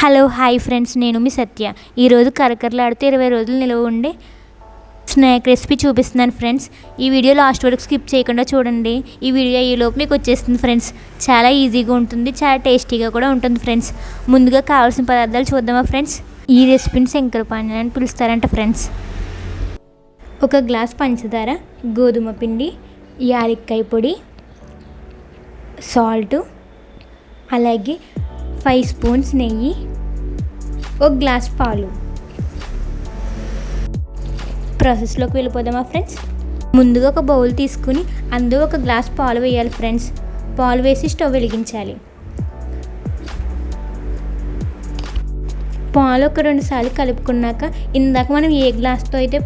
Hello hi friends నేను మీ సత్య. ఈరోజు కరకరలాడితే ఇరవై రోజులు నిలవ ఉండే స్నాక్ రెసిపీ చూపిస్తున్నాను ఫ్రెండ్స్. ఈ వీడియో లాస్ట్ వరకు స్కిప్ చేయకుండా చూడండి. ఈ వీడియో ఈ లోపు మీకు వచ్చేస్తుంది ఫ్రెండ్స్. చాలా ఈజీగా ఉంటుంది చాలా టేస్టీగా కూడా ఉంటుంది ఫ్రెండ్స్. ముందుగా కావాల్సిన పదార్థాలు చూద్దామా ఫ్రెండ్స్? ఈ రెసిపీని శంకరపాణి అని పిలుస్తారంట ఫ్రెండ్స్. ఒక గ్లాస్ పంచదార గోధుమ పిండి యాలక్కాయ పొడి సాల్ట్ అలాగే ఫైవ్ స్పూన్స్ నెయ్యి ఒక గ్లాస్ పాలు. ప్రాసెస్లోకి వెళ్ళిపోదామా ఫ్రెండ్స్ ముందుగా ఒక బౌల్ తీసుకుని అందులో ఒక గ్లాస్ పాలు వేయాలి ఫ్రెండ్స్ పాలు వేసి స్టవ్ వెలిగించాలి. పాలు ఒక రెండు సార్లు కలుపుకున్నాక ఇందాక మనం ఏ గ్లాస్తో అయితే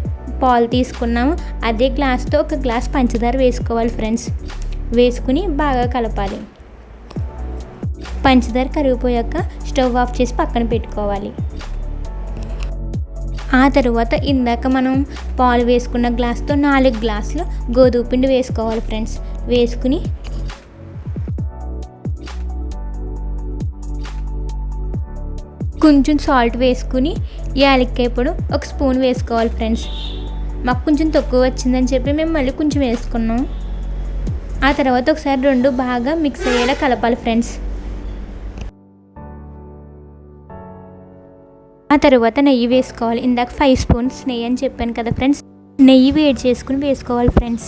పాలు తీసుకున్నామో అదే గ్లాస్తో ఒక గ్లాస్ పంచదార వేసుకోవాలి ఫ్రెండ్స్ వేసుకుని బాగా కలపాలి. పంచదార కరిగిపోయాక స్టవ్ ఆఫ్ చేసి పక్కన పెట్టుకోవాలి. ఆ తర్వాత ఇందాక మనం పాలు వేసుకున్న గ్లాస్తో నాలుగు గ్లాసులు గోధుమ పిండి వేసుకోవాలి ఫ్రెండ్స్. వేసుకుని కొంచెం సాల్ట్ వేసుకుని యాలక్కాయ పొడి ఒక స్పూన్ వేసుకోవాలి ఫ్రెండ్స్. మాకు కొంచెం తక్కువ వచ్చిందని చెప్పి మేము మళ్ళీ కొంచెం వేసుకున్నాం. ఆ తర్వాత ఒకసారి రెండు బాగా మిక్స్ అయ్యేలా కలపాలి ఫ్రెండ్స్. ఆ తర్వాత నెయ్యి వేసుకోవాలి. ఇందాక ఫైవ్ స్పూన్స్ నెయ్యి అని చెప్పాను కదా ఫ్రెండ్స్ నెయ్యి వేడి చేసుకుని వేసుకోవాలి ఫ్రెండ్స్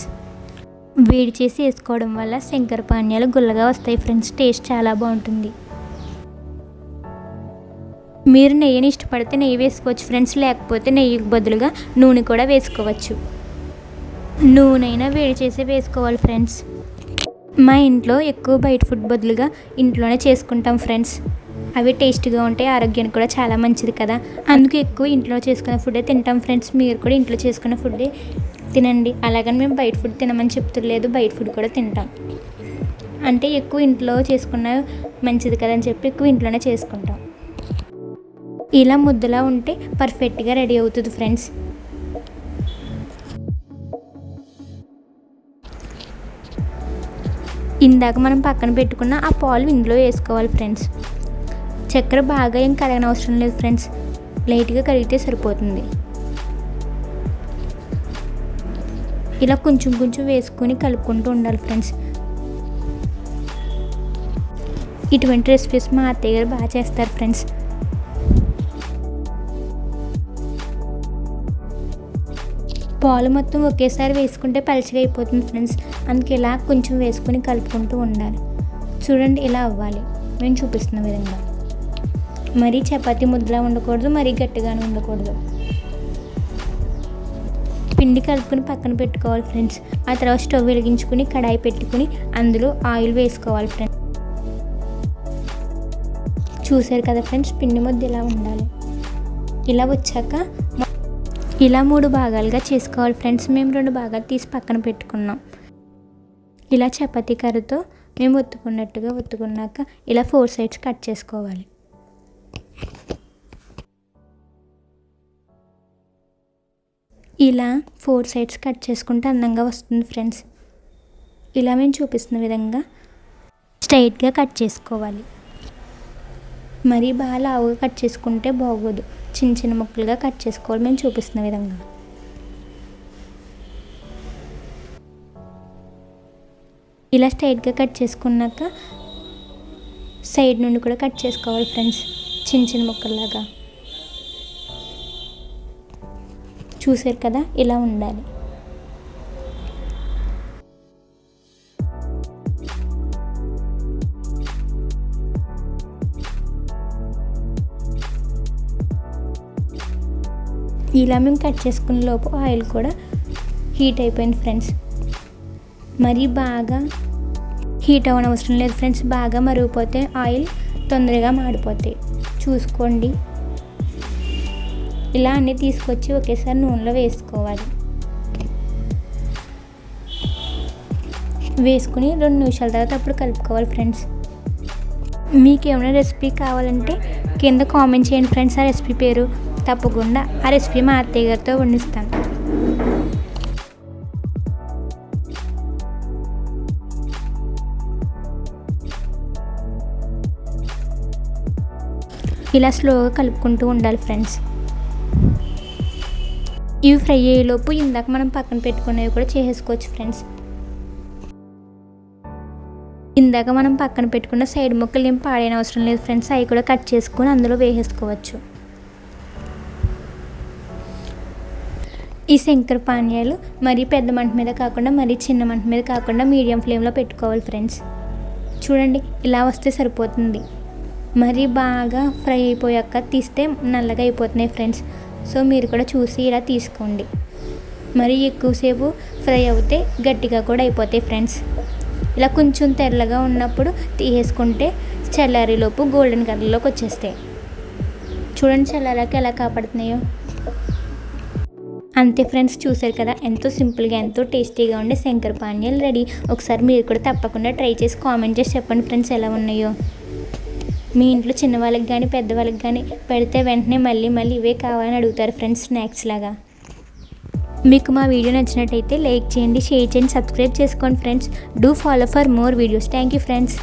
వేడి చేసి వేసుకోవడం వల్ల శంకర పానీయాలు గుల్లగా వస్తాయి ఫ్రెండ్స్ టేస్ట్ చాలా బాగుంటుంది. మీరు నెయ్యిని ఇష్టపడితే నెయ్యి వేసుకోవచ్చు ఫ్రెండ్స్ లేకపోతే నెయ్యికి బదులుగా నూనె కూడా వేసుకోవచ్చు. నూనెైనా వేడి చేసి వేసుకోవాలి ఫ్రెండ్స్ మా ఇంట్లో ఎక్కువ బయట ఫుడ్ బదులుగా ఇంట్లోనే చేసుకుంటాం ఫ్రెండ్స్ అవి టేస్ట్గా ఉంటాయి ఆరోగ్యానికి కూడా చాలా మంచిది కదా. అందుకే ఎక్కువ ఇంట్లో చేసుకున్న ఫుడే తింటాం ఫ్రెండ్స్. మీరు కూడా ఇంట్లో చేసుకున్న ఫుడ్డే తినండి. అలాగని మేము బయట ఫుడ్ తినమని చెప్తులేదు. బయట ఫుడ్ కూడా తింటాం. అంటే ఎక్కువ ఇంట్లో చేసుకున్న మంచిది కదని చెప్పి ఎక్కువ ఇంట్లోనే చేసుకుంటాం. ఇలా ముద్దలా ఉంటే పర్ఫెక్ట్గా రెడీ అవుతుంది ఫ్రెండ్స్. ఇందాక మనం పక్కన పెట్టుకున్న ఆ పాలు ఇందులో వేసుకోవాలి ఫ్రెండ్స్. చక్కెర బాగా ఏం కరగనవసరం లేదు ఫ్రెండ్స్. లైట్గా కరిగితే సరిపోతుంది. ఇలా కొంచెం కొంచెం వేసుకొని కలుపుకుంటూ ఉండాలి ఫ్రెండ్స్. ఇటువంటి రెసిపీస్ మా అత్తయ్య గారు బాగా చేస్తారు ఫ్రెండ్స్. పాలు మొత్తం ఒకేసారి వేసుకుంటే పలచగా అయిపోతుంది ఫ్రెండ్స్. అందుకే ఇలా కొంచెం వేసుకొని కలుపుకుంటూ ఉండాలి. చూడండి ఇలా అవ్వాలి. మేము చూపిస్తున్న విధంగా. మరీ చపాతి ముద్దలా ఉండకూడదు మరీ గట్టిగానే ఉండకూడదు. పిండి కలుపుకొని పక్కన పెట్టుకోవాలి ఫ్రెండ్స్. ఆ తర్వాత స్టవ్ వెలిగించుకుని కడాయి పెట్టుకుని అందులో ఆయిల్ వేసుకోవాలి ఫ్రెండ్స్. చూసారు కదా ఫ్రెండ్స్ పిండి ముద్ద ఇలా ఉండాలి. ఇలా వచ్చాక ఇలా మూడు భాగాలుగా చేసుకోవాలి ఫ్రెండ్స్. మేము రెండు భాగాలు తీసి పక్కన పెట్టుకున్నాం. ఇలా చపాతీ కర్రతో మేము ఒత్తుకున్నట్టుగా ఒత్తుకున్నాక ఇలా ఫోర్ సైడ్స్ కట్ చేసుకోవాలి. ఇలా ఫోర్ సైడ్స్ కట్ చేసుకుంటే అందంగా వస్తుంది ఫ్రెండ్స్. ఇలా మేము చూపిస్తున్న విధంగా స్ట్రైట్గా కట్ చేసుకోవాలి. మరీ బాగా లావుగా కట్ చేసుకుంటే బాగోదు. చిన్న చిన్న ముక్కలుగా కట్ చేసుకోవాలి మేము చూపిస్తున్న విధంగా. ఇలా స్ట్రైట్గా కట్ చేసుకున్నాక సైడ్ నుండి కూడా కట్ చేసుకోవాలి ఫ్రెండ్స్. చిన్న చిన్న ముక్కల్లాగా. చూసారు కదా ఇలా ఉండాలి. ఇలా మేము కట్ చేసుకున్న లోపు ఆయిల్ కూడా హీట్ అయిపోయింది ఫ్రెండ్స్. మరీ బాగా హీట్ అవ్వనవసరం లేదు ఫ్రెండ్స్. బాగా మరిగిపోతే ఆయిల్ తొందరగా మాడిపోతాయి. చూసుకోండి. ఇలా అన్నీ తీసుకొచ్చి ఒకేసారి నూనెలో వేసుకోవాలి. వేసుకుని రెండు నిమిషాల తర్వాత అప్పుడు కలుపుకోవాలి ఫ్రెండ్స్. మీకు ఏమైనా రెసిపీ కావాలంటే కింద కామెంట్ చేయండి ఫ్రెండ్స్ ఆ రెసిపీ పేరు. తప్పకుండా ఆ రెసిపీ మా అత్తయ్య గారితో వండిస్తాను ఇలా స్లోగా కలుపుకుంటూ ఉండాలి ఫ్రెండ్స్. ఇవి ఫ్రై అయ్యేలోపు ఇందాక మనం పక్కన పెట్టుకునేవి కూడా చేసేసుకోవచ్చు ఫ్రెండ్స్. ఇందాక మనం పక్కన పెట్టుకున్న సైడ్ ముక్కలు ఏం పాడైన అవసరం లేదు ఫ్రెండ్స్. అవి కూడా కట్ చేసుకొని అందులో వేసేసుకోవచ్చు. ఈ శంకర పానీయాలు మరీ పెద్ద మంట మీద కాకుండా మరీ చిన్న మంట మీద కాకుండా మీడియం ఫ్లేమ్లో పెట్టుకోవాలి ఫ్రెండ్స్. చూడండి ఇలా వస్తే సరిపోతుంది. మరీ బాగా ఫ్రై అయిపోయాక తీస్తే నల్లగా అయిపోతున్నాయి ఫ్రెండ్స్. సో మీరు కూడా చూసి ఇలా తీసుకోండి. మరీ ఎక్కువసేపు ఫ్రై అవుతే గట్టిగా కూడా అయిపోతాయి ఫ్రెండ్స్. ఇలా కొంచెం తెల్లగా ఉన్నప్పుడు తీసేసుకుంటే చల్లారిలోపు గోల్డెన్ కలర్లోకి వచ్చేస్తాయి. చూడండి చల్లారాక ఎలా కాపాడుతున్నాయో. అంతే ఫ్రెండ్స్ చూసారు కదా? ఎంతో సింపుల్గా ఎంతో టేస్టీగా ఉండే శంకర పానీయాలు రెడీ. ఒకసారి మీరు కూడా తప్పకుండా ట్రై చేసి కామెంట్ చేసి చెప్పండి ఫ్రెండ్స్ ఎలా ఉన్నాయో. మీ ఇంట్లో చిన్నవాళ్ళకి కానీ పెద్దవాళ్ళకి కానీ పెడితే వెంటనే మళ్ళీ మళ్ళీ ఇవే కావాలని అడుగుతారు ఫ్రెండ్స్ స్నాక్స్ లాగా. మీకు మా వీడియో నచ్చినట్టయితే లైక్ చేయండి షేర్ చేయండి సబ్స్క్రైబ్ చేసుకోండి friends. Do follow for more videos. Thank you friends.